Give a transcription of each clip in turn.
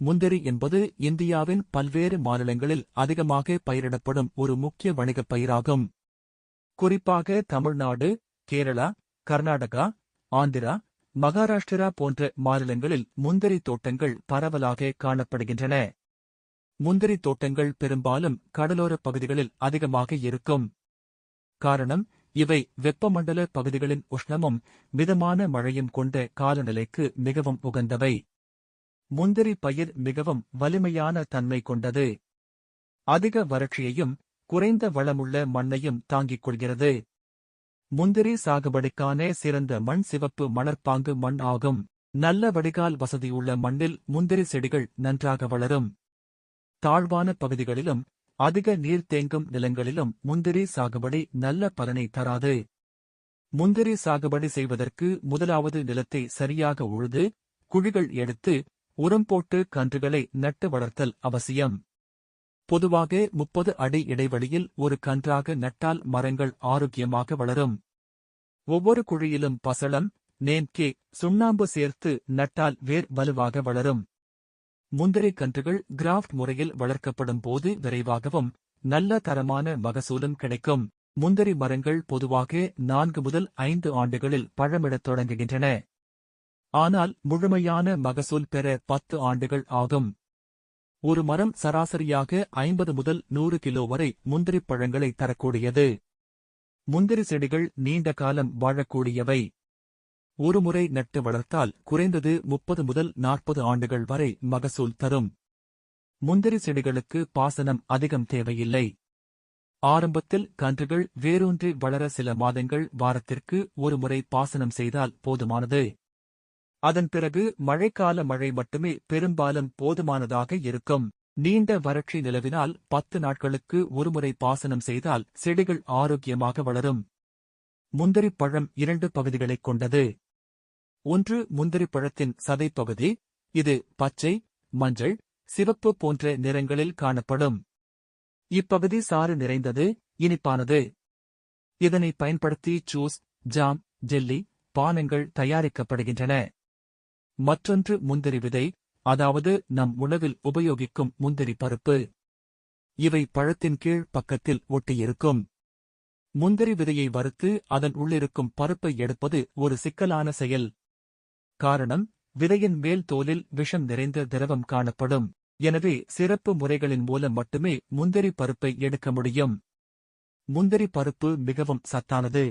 முந்திரி என்பது இந்தியாவின் பல்வேறு மாநிலங்களில் அதிகமாக பயிரிடப்படும் ஒரு முக்கிய வணிகப் பயிராகும். குறிப்பாக தமிழ்நாடு கேரளா கர்நாடகா ஆந்திரா மகாராஷ்டிரா போன்ற மாநிலங்களில் முந்திரி தோட்டங்கள் பரவலாக காணப்படுகின்றன. முந்திரி தோட்டங்கள் பெரும்பாலும் கடலோரப் பகுதிகளில் அதிகமாக இருக்கும். காரணம் இவை வெப்பமண்டல பகுதிகளின் உஷ்ணமும் மிதமான மழையும் கொண்ட காலநிலைக்கு மிகவும் உகந்தவை முந்திரி பயிர் மிகவும் வலிமையான தன்மை கொண்டது. அதிக வறட்சியையும் குறைந்த வளமுள்ள மண்ணையும் தாங்கிக் கொள்கிறது. முந்திரி சாகுபடிக்கான சிறந்த மண் சிவப்பு மணற்பாங்கு மண் ஆகும். நல்ல வடிகால் வசதியுள்ள மண்ணில் முந்திரி செடிகள் நன்றாக வளரும். தாழ்வான பகுதிகளிலும் அதிக நீர் தேங்கும் நிலங்களிலும் முந்திரி சாகுபடி நல்ல பலனை தராது. முந்திரி சாகுபடி செய்வதற்கு முதலாவது நிலத்தை சரியாக உழுது குழிகள் எடுத்து உரம் போட்டு கன்றுகளை நட்டு வளர்த்தல் அவசியம். பொதுவாக முப்பது அடி இடைவெளியில் ஒரு கன்றாக நட்டால் மரங்கள் ஆரோக்கியமாக வளரும். ஒவ்வொரு குழியிலும் பசளம் நேன்கே சுண்ணாம்பு சேர்த்து நட்டால் வேர் வலுவாக வளரும். முந்திரை கன்றுகள் கிராஃப்ட் முறையில் வளர்க்கப்படும் போது விரைவாகவும் நல்ல தரமான மகசூலும் கிடைக்கும். முந்திரி மரங்கள் பொதுவாக நான்கு முதல் ஐந்து ஆண்டுகளில் பழமிடத் தொடங்குகின்றன. ஆனால் முழுமையான மகசூல் பெற பத்து ஆண்டுகள் ஆகும். ஒரு மரம் சராசரியாக ஐம்பது முதல் நூறு கிலோ வரை முந்திரிப் பழங்களை தரக்கூடியது. முந்திரி செடிகள் நீண்ட காலம் வாழக்கூடியவை. ஒருமுறை நட்டு வளர்த்தால் குறைந்தது முப்பது முதல் நாற்பது ஆண்டுகள் வரை மகசூல் தரும். முந்திரி செடிகளுக்கு பாசனம் அதிகம் தேவையில்லை. ஆரம்பத்தில் கன்றுகள் வேரூன்றி வளர சில மாதங்கள் வாரத்திற்கு ஒருமுறை பாசனம் செய்தால் போதுமானது. அதன் பிறகு மழைக்கால மழை மட்டுமே பெரும்பாலும் போதுமானதாக இருக்கும். நீண்ட வறட்சி நிலவினால் பத்து நாட்களுக்கு ஒருமுறை பாசனம் செய்தால் செடிகள் ஆரோக்கியமாக வளரும். முந்திரிப் பழம் இரண்டு பகுதிகளைக் கொண்டது. ஒன்று முந்திரி பழத்தின் சதைப்பகுதி இது பச்சை மஞ்சள் சிவப்பு போன்ற நிறங்களில் காணப்படும். இப்பகுதி சாறு நிறைந்தது இனிப்பானது. இதனை பயன்படுத்தி ஜூஸ் ஜாம் ஜெல்லி பானங்கள் தயாரிக்கப்படுகின்றன. மற்றொன்று முந்திரி விதை அதாவது நம் உணவில் உபயோகிக்கும் முந்திரி பருப்பு. இவை பழத்தின் கீழ் பக்கத்தில் ஒட்டியிருக்கும். முந்திரி விதையை வறுத்து அதன் உள்ளிருக்கும் பருப்பை எடுப்பது ஒரு சிக்கலான செயல். காரணம் விதையின் மேல் தோலில் விஷம் நிறைந்த திரவம் காணப்படும். எனவே சிறப்பு முறைகளின் மூலம் மட்டுமே முந்திரி பருப்பை எடுக்க முடியும். முந்திரி பருப்பு மிகவும் சத்தானது.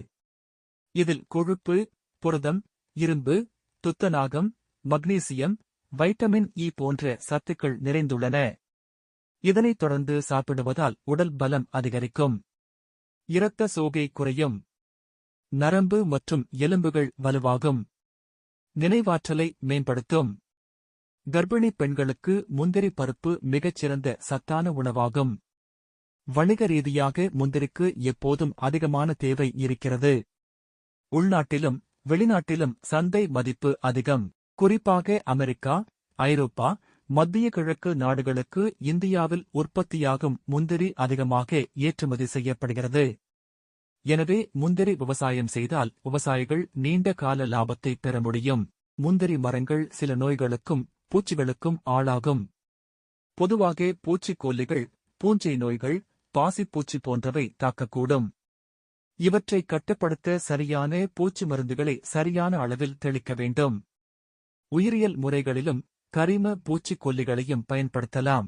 இதில் கொழுப்பு புரதம் இரும்பு துத்தநாகம் மக்னீசியம் வைட்டமின் இ போன்ற சத்துக்கள் நிறைந்துள்ளன. இதனைத் தொடர்ந்து சாப்பிடுவதால் உடல் பலம் அதிகரிக்கும். இரத்த சோகை குறையும். நரம்பு மற்றும் எலும்புகள் வலுவாகும். நினைவாற்றலை மேம்படுத்தும். கர்ப்பிணி பெண்களுக்கு முந்திரி பருப்பு மிகச்சிறந்த சத்தான உணவாகும். வணிக ரீதியாக முந்திரிக்கு எப்போதும் அதிகமான தேவை இருக்கிறது. உள்நாட்டிலும் வெளிநாட்டிலும் சந்தை மதிப்பு அதிகம். குறிப்பாக அமெரிக்கா ஐரோப்பா மத்திய கிழக்கு நாடுகளுக்கு இந்தியாவில் உற்பத்தியாகும் முந்திரி அதிகமாக ஏற்றுமதி செய்யப்படுகிறது. எனவே முந்திரி விவசாயம் செய்தால் விவசாயிகள் நீண்ட கால லாபத்தை பெற முடியும். முந்திரி மரங்கள் சில நோய்களுக்கும் பூச்சிகளுக்கும் ஆளாகும். பொதுவாக பூச்சிக்கொல்லிகள் பூஞ்சை நோய்கள் பாசிப்பூச்சி போன்றவை தாக்கக்கூடும். இவற்றை கட்டுப்படுத்த சரியான பூச்சி மருந்துகளை சரியான அளவில் தெளிக்க வேண்டும். உயிரியல் முறைகளிலும் கரிம பூச்சிக்கொல்லிகளையும் பயன்படுத்தலாம்.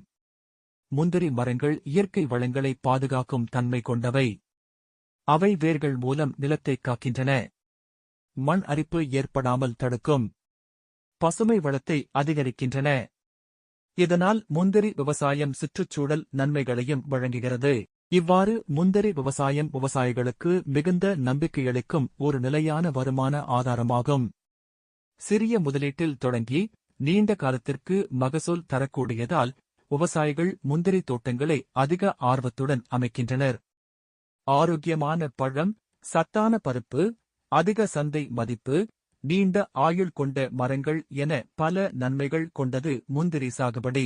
முந்திரி மரங்கள் இயற்கை வளங்களை பாதுகாக்கும் தன்மை கொண்டவை. அவை வேர்கள் மூலம் நிலத்தை காக்கின்றன. மண் அரிப்பு ஏற்படாமல் தடுக்கும். பசுமை வளத்தை அதிகரிக்கின்றன. இதனால் முந்திரி விவசாயம் சுற்றுச்சூழல் நன்மைகளையும் வழங்குகிறது. இவ்வாறு முந்திரி விவசாயம் விவசாயிகளுக்கு மிகுந்த நம்பிக்கையளிக்கும் ஒரு நிலையான வருமான ஆதாரமாகும். சிறிய முதலீட்டில் தொடங்கி நீண்ட காலத்திற்கு மகசூல் தரக்கூடியதால் விவசாயிகள் முந்திரி தோட்டங்களை அதிக ஆர்வத்துடன் அமைக்கின்றனர். ஆரோக்கியமான பழம் சத்தான பருப்பு அதிக சந்தை மதிப்பு நீண்ட ஆயுள் கொண்ட மரங்கள் என பல நன்மைகள் கொண்டது முந்திரி சாகுபடி.